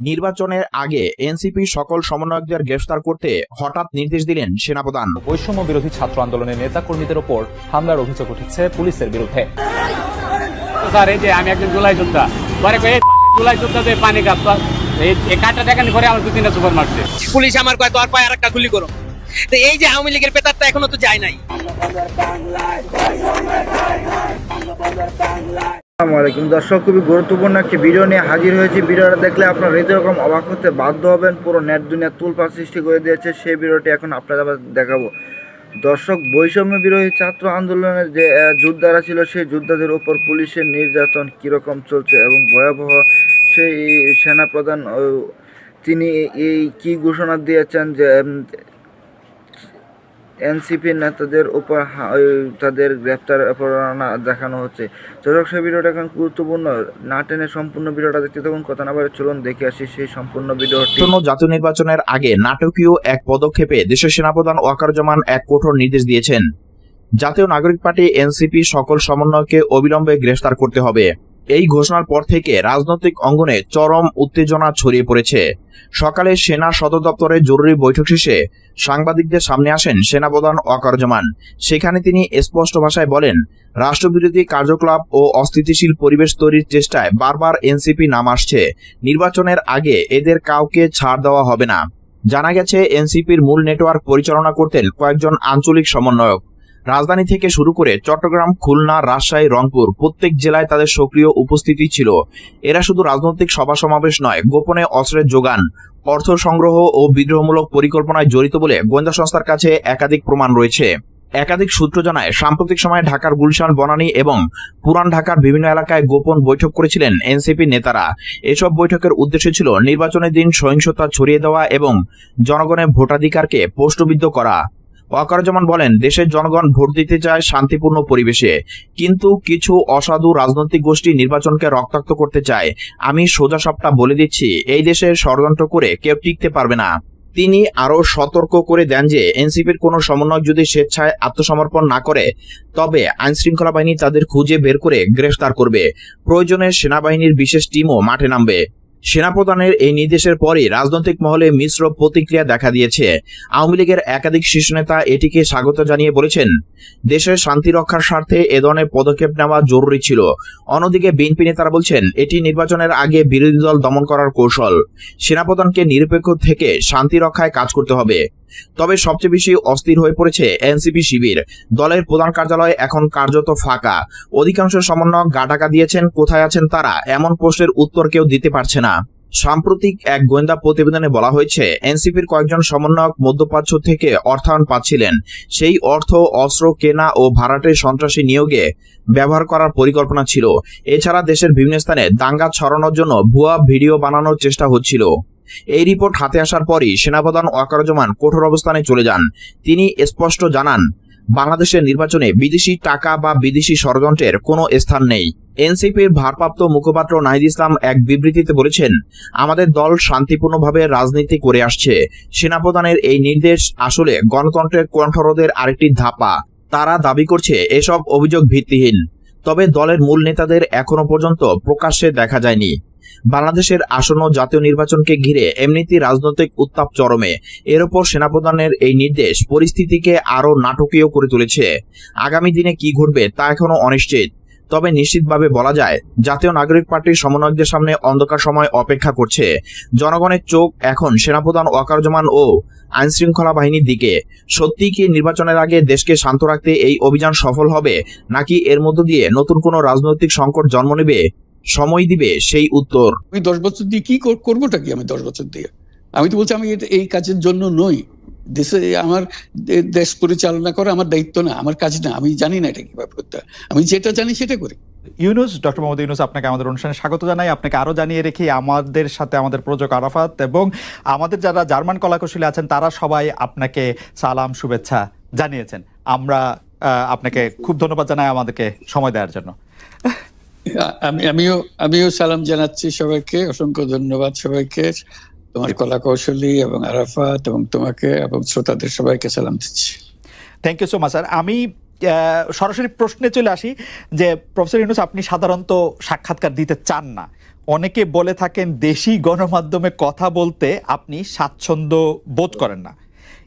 নির্বাচনের আগে এনসিপি সকল সমন্বয়কদের গ্রেফতার করতে হঠাৎ নির্দেশ দিলেন সেনাপ্রধান। বৈষম্য বিরোধী ছাত্র আন্দোলনের নেতা কর্মীদের ওপর হামলার অভিযোগ উঠেছে পুলিশের বিরুদ্ধে। স্যার এই যে আমি একজন জুলাই যোদ্ধা। পরে জুলাই যোদ্ধাদের পানি গাছ এই কাঠটা দেখানি পরে আমার দু তিনটা সুপার মারছে পুলিশ আমার কয় তোর পায়ে আর একটা গুলি করো। তো এই যে আওয়ামী লীগের পেতারটা এখনও তো যায় নাই। আসসালামু আলাইকুম। দর্শক, খুবই গুরুত্বপূর্ণ একটি ভিডিও নিয়ে হাজির হয়েছি। ভিডিওটা দেখলে আপনারা রকম অবাক হতে বাধ্য হবেন। পুরো নেট দুনিয়া তুলপাল সৃষ্টি করে দিয়েছে। সেই ভিডিওটি এখন আপনাদের দেখাবো। দর্শক, বৈষম্য বিরোধী ছাত্র আন্দোলনের যে যোদ্ধারা ছিল, সেই যোদ্ধাদের উপর পুলিশের নির্যাতন কীরকম চলছে এবং ভয়াবহ সেই সেনাপ্রধান তিনি এই কি ঘোষণা দিয়েছেন যে এনসিপি নেতাদের উপর তাদের গ্রেপ্তার পরোয়ানা দেখানো হচ্ছে। দর্শক, সেই ভিডিওটা এখন গুরুত্বপূর্ণ। না টেনে সম্পূর্ণ ভিডিওটা দেখতে তখন কথা না বলে চলুন, দেখে আসি সেই সম্পূর্ণ ভিডিওটি। জাতীয় নির্বাচনের আগে নাটকীয় এক পদক্ষেপে দেশের সেনাপ্রধান ওয়াকারুজ্জামান এক কঠোর নির্দেশ দিয়েছেন। জাতীয় নাগরিক পার্টি, এনসিপি সকল সমন্বয়কে অবিলম্বে গ্রেফতার করতে হবে। এই ঘোষণার পর থেকে রাজনৈতিক অঙ্গনে চরম উত্তেজনা ছড়িয়ে পড়েছে। সকালে সেনা সদর দপ্তরে জরুরি বৈঠক শেষে সাংবাদিকদের সামনে আসেন সেনাপ্রধান অকার্যমান সেখানে তিনি স্পষ্ট ভাষায় বলেন, রাষ্ট্রবিরোধী কার্যকলাপ ও অস্থিতিশীল পরিবেশ তৈরির চেষ্টায় বারবার এনসিপি নাম আসছে। নির্বাচনের আগে এদের কাউকে ছাড় দেওয়া হবে না। জানা গেছে, এনসিপির মূল নেটওয়ার্ক পরিচালনা করতেন কয়েকজন আঞ্চলিক সমন্বয়ক। রাজধানী থেকে শুরু করে চট্টগ্রাম, খুলনা, রাজশাহী, রংপুর প্রত্যেক জেলায় তাদের সক্রিয় উপস্থিতি ছিল। এরা শুধু রাজনৈতিক সভা সমাবেশ নয়, গোপনে অস্ত্রের যোগান, অর্থ সংগ্রহ ও বিদ্রোহমূলক পরিকল্পনায় জড়িত বলে গোয়েন্দা সংস্থার কাছে একাধিক প্রমাণ রয়েছে। একাধিক সূত্র জানায়, সাম্প্রতিক সময়ে ঢাকার গুলশান, বনানী এবং পুরান ঢাকার বিভিন্ন এলাকায় গোপন বৈঠক করেছিলেন এনসিপি নেতারা। এসব বৈঠকের উদ্দেশ্য ছিল নির্বাচনের দিন সহিংসতা ছড়িয়ে দেওয়া এবং জনগণের ভোটাধিকারকে প্রশ্নবিদ্ধ করা। ওয়াকারুজ্জামান বলেন, দেশের জনগণ ভোট দিতে চায় শান্তিপূর্ণ পরিবেশে, কিন্তু কিছু অসাধু রাজনৈতিক গোষ্ঠী নির্বাচনকে রক্তাক্ত করতে চায়। আমি সোজা সাপটা বলে দিচ্ছি, এই দেশে ষড়যন্ত্র করে কেউ টিকতে পারবে না। তিনি আরও সতর্ক করে দেন যে, এনসিপির কোনো সমন্বয়ক যদি স্বেচ্ছায় আত্মসমর্পণ না করে, তবে আইনশৃঙ্খলা বাহিনী তাদের খুঁজে বের করে গ্রেফতার করবে। প্রয়োজনে সেনাবাহিনীর বিশেষ টিমও মাঠে নামবে। সেনাপ্রধানের এই নির্দেশের পরই রাজনৈতিক মহলে মিশ্র প্রতিক্রিয়া দেখা দিয়েছে। আওয়ামী লীগের একাধিক শীর্ষ নেতা এটিকে স্বাগত জানিয়ে বলেছেন দেশের শান্তি রক্ষার স্বার্থে এ ধরনের পদক্ষেপ নেওয়া জরুরি ছিল। অন্যদিকে বিএনপি নেতারা বলছেন, এটি নির্বাচনের আগে বিরোধী দল দমন করার কৌশল। সেনাপ্রধানকে নিরপেক্ষ থেকে শান্তি রক্ষায় কাজ করতে হবে। তবে সবচেয়ে বেশি অস্থির হয়ে পড়েছে এনসিপি শিবির। দলের প্রধান কার্যালয় এখন কার্যত ফাঁকা। অধিকাংশ সমন্বয়ক গা ঢাকা দিয়েছেন, কোথায় আছেন তারা এমন প্রশ্নের উত্তর কেউ দিতে পারছে না। সাম্প্রতিক এক গোয়েন্দা প্রতিবেদনে বলা হয়েছে, এনসিপির কয়েকজন সমন্বয়ক মধ্যপ্রাচ্য থেকে অর্থায়ন পাচ্ছিলেন। সেই অর্থ, অস্ত্র, কেনা ও ভাড়াটে সন্ত্রাসী নিয়োগে ব্যবহার করার পরিকল্পনা ছিল। এছাড়া দেশের বিভিন্ন স্থানে দাঙ্গা ছড়ানোর জন্য ভুয়া ভিডিও বানানোর চেষ্টা হচ্ছিল। এই রিপোর্ট হাতে আসার পরই সেনাপ্রধান ওয়াকারুজ্জামান কঠোর অবস্থানে চলে যান। তিনি স্পষ্ট জানান, বাংলাদেশের নির্বাচনে বিদেশি টাকা বা বিদেশি ষড়যন্ত্রের কোনো স্থান নেই। এনসিপির ভারপ্রাপ্ত মুখপাত্র নাহিদ ইসলাম এক বিবৃতিতে বলেছেন, আমাদের দল শান্তিপূর্ণভাবে রাজনীতি করে আসছে। সেনাপ্রধানের এই নির্দেশ আসলে গণতন্ত্রের কণ্ঠরোধের আরেকটি ধাপা। তারা দাবি করছে, এসব অভিযোগ ভিত্তিহীন। তবে দলের মূল নেতাদের এখনও পর্যন্ত প্রকাশ্যে দেখা যায়নি। বাংলাদেশের আসন্ন জাতীয় নির্বাচনকে ঘিরে এমনিতে রাজনৈতিক উত্তাপ চরমে। এর ওপর সেনাপ্রধানের এই নির্দেশ পরিস্থিতিকে আরও নাটকীয় করে তুলেছে। আগামী দিনে কি ঘটবে তা এখনও অনিশ্চিত। তবে নিশ্চিতভাবে বলা যায়, জাতীয় নাগরিক পার্টির সমন্বয়কদের সামনে অন্ধকার সময় অপেক্ষা করছে। জনগণের চোখ এখন সেনাপ্রধান ওয়াকারুজ্জামান ও আইন শৃঙ্খলা বাহিনীর দিকে। সত্যি কি নির্বাচনের আগে দেশকে শান্ত রাখতে এই অভিযান সফল হবে, নাকি এর মধ্য দিয়ে নতুন কোনো রাজনৈতিক সংকট জন্ম নেবে? সময় দিবে সেই উত্তর। আমি দশ বছর দিয়ে কি কর- করবোটা কি আমি দশ বছর দিয়ে? আমি তো বলছি আমি এই কাজের জন্য নই। দেশে আমার দেশ পরিচালনা করা আমার দায়িত্ব না আমার কাজ না আমি জানি না এটা কীভাবে করতে আমি যেটা জানি সেটা করি। ইউনুস ডক্টর মোহাম্মদ ইউনুস আপনাকে আমাদের অনুষ্ঠানে স্বাগত জানাই আপনাকে আরও জানিয়ে রেখে আমাদের সাথে আমাদের প্রযোজক আরাফাত এবং আমাদের যারা জার্মান কলাকুশলী আছেন তারা সবাই আপনাকে সালাম শুভেচ্ছা জানিয়েছেন। আমরা আপনাকে খুব ধন্যবাদ জানাই আমাদেরকে সময় দেওয়ার জন্য। আমি আমিও আমিও সালাম জানাচ্ছি সবাইকে অসংখ্য ধন্যবাদ সবাইকে। তোমার কলা কৌশলী এবং আরাফাত এবং তোমাকে এবং শ্রোতাদের সবাইকে সালাম দিচ্ছি। Thank you so much sir আমি সরাসরি প্রশ্নে চলে আসি যে প্রফেসর ইউনুস আপনি সাধারণত সাক্ষাৎকার দিতে চান না। অনেকে বলে থাকেন দেশি গণমাধ্যমে কথা বলতে আপনি স্বাচ্ছন্দ্য বোধ করেন না।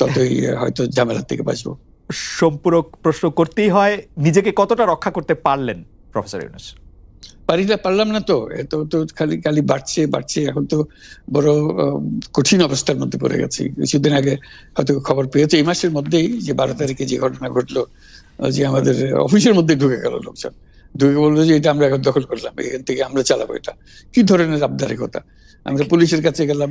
ততই হয়তো ঝামেলার থেকে বাঁচবো। সম্পূরক প্রশ্ন করতেই হয় নিজেকে কতটা রক্ষা করতে পারলেন প্রফেসর ইউনুস? পারি না পারলাম না তো। এত তো খালি খালি বাড়ছে বাড়ছে। এখন তো বড় কঠিন অবস্থার মধ্যে পড়ে গেছি। কিছুদিন আগে হয়তো খবর পেয়েছে এই মাসের মধ্যেই যে বারো তারিখে যে ঘটনা ঘটলো যে আমাদের অফিসের মধ্যে ঢুকে গেল লোকজন। ঢুকে বলল যে এটা আমরা এখন দখল করলাম এখান থেকে আমরা চালাবো এটা। কি ধরনের আবদারিকতা? আমরা পুলিশের কাছে গেলাম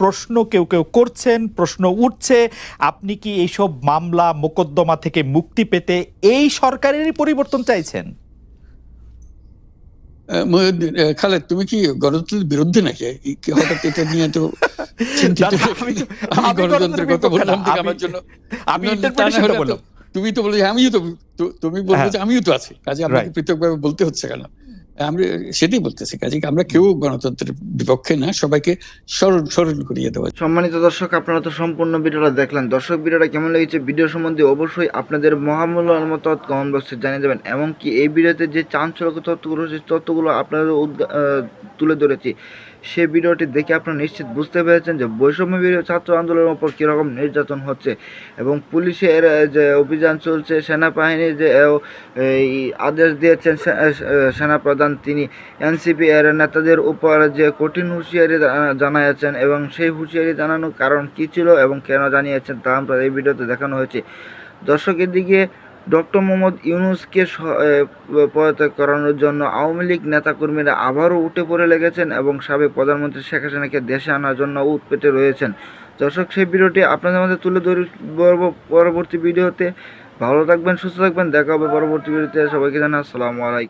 প্রশ্ন কেউ কেউ করছেন প্রশ্ন উঠছে আপনি কি এইসব মামলা মোকদ্দমা থেকে মুক্তি পেতে এই সরকারেরই পরিবর্তন চাইছেন? খালেদ তুমি কি গণতন্ত্রের বিরুদ্ধে নাকি? হঠাৎ এটা নিয়ে তো আমি গণতন্ত্রের কথা বললাম আমার জন্য। আমি তুমি তো বলে আমিও তো তুমি বলছো হ্যাঁ। যে আমিও তো আছি। কাজে আপনাকে. পৃথকভাবে বলতে হচ্ছে কেন? আমরা সেটাই বলতেছি কাজে আমরা কেউ গণতন্ত্রের বিপক্ষে না, সবাইকে স্মরণ স্মরণ করিয়ে দেওয়া সম্মানিত দর্শক, আপনারা তো সম্পূর্ণ ভিডিওটা দেখলেন। দর্শক, ভিডিওটা কেমন লেগেছে ভিডিও সম্বন্ধে অবশ্যই আপনাদের মহামূল্যবান মতামত কমেন্ট বক্সে জানিয়ে দেবেন। এমনকি এই ভিডিওতে যে চাঞ্চলক তথ্যগুলো সেই তথ্যগুলো আপনাদের তুলে ধরেছি। সেই ভিডিওটি দেখে আপনারা নিশ্চিত বুঝতে পেরেছেন যে বৈষম্য ছাত্র আন্দোলনের উপর কীরকম নির্যাতন হচ্ছে এবং পুলিশের যে অভিযান চলছে সেনাবাহিনী যে আদেশ দিয়েছেন সে- সেনাপ্রধান, তিনি এনসিপি এর নেতাদের উপর যে কঠিন হুঁশিয়ারি জানিয়েছেন এবং সেই হুঁশিয়ারি জানানোর কারণ কী ছিল এবং কেন জানিয়েছেন তা আমরা এই ভিডিওতে দেখানো হয়েছে। দর্শকের দিকে ডক্টর মোহাম্মদ ইউনুসকে পদত্যাগ করানোর জন্য আওয়ামী লীগ নেতাকর্মীরা আবারও উঠে পড়ে লেগেছেন এবং সাবেক প্রধানমন্ত্রী শেখ হাসিনাকে দেশে আনার জন্য উৎপেটে রয়েছেন। দর্শক, সেই ভিডিওটি আপনাদের মধ্যে তুলে ধরব পরবর্তী ভিডিওতে। ভালো থাকবেন, সুস্থ থাকবেন, দেখা হবে পরবর্তী ভিডিওতে। সবাইকে জানা আসসালামু আলাইকুম।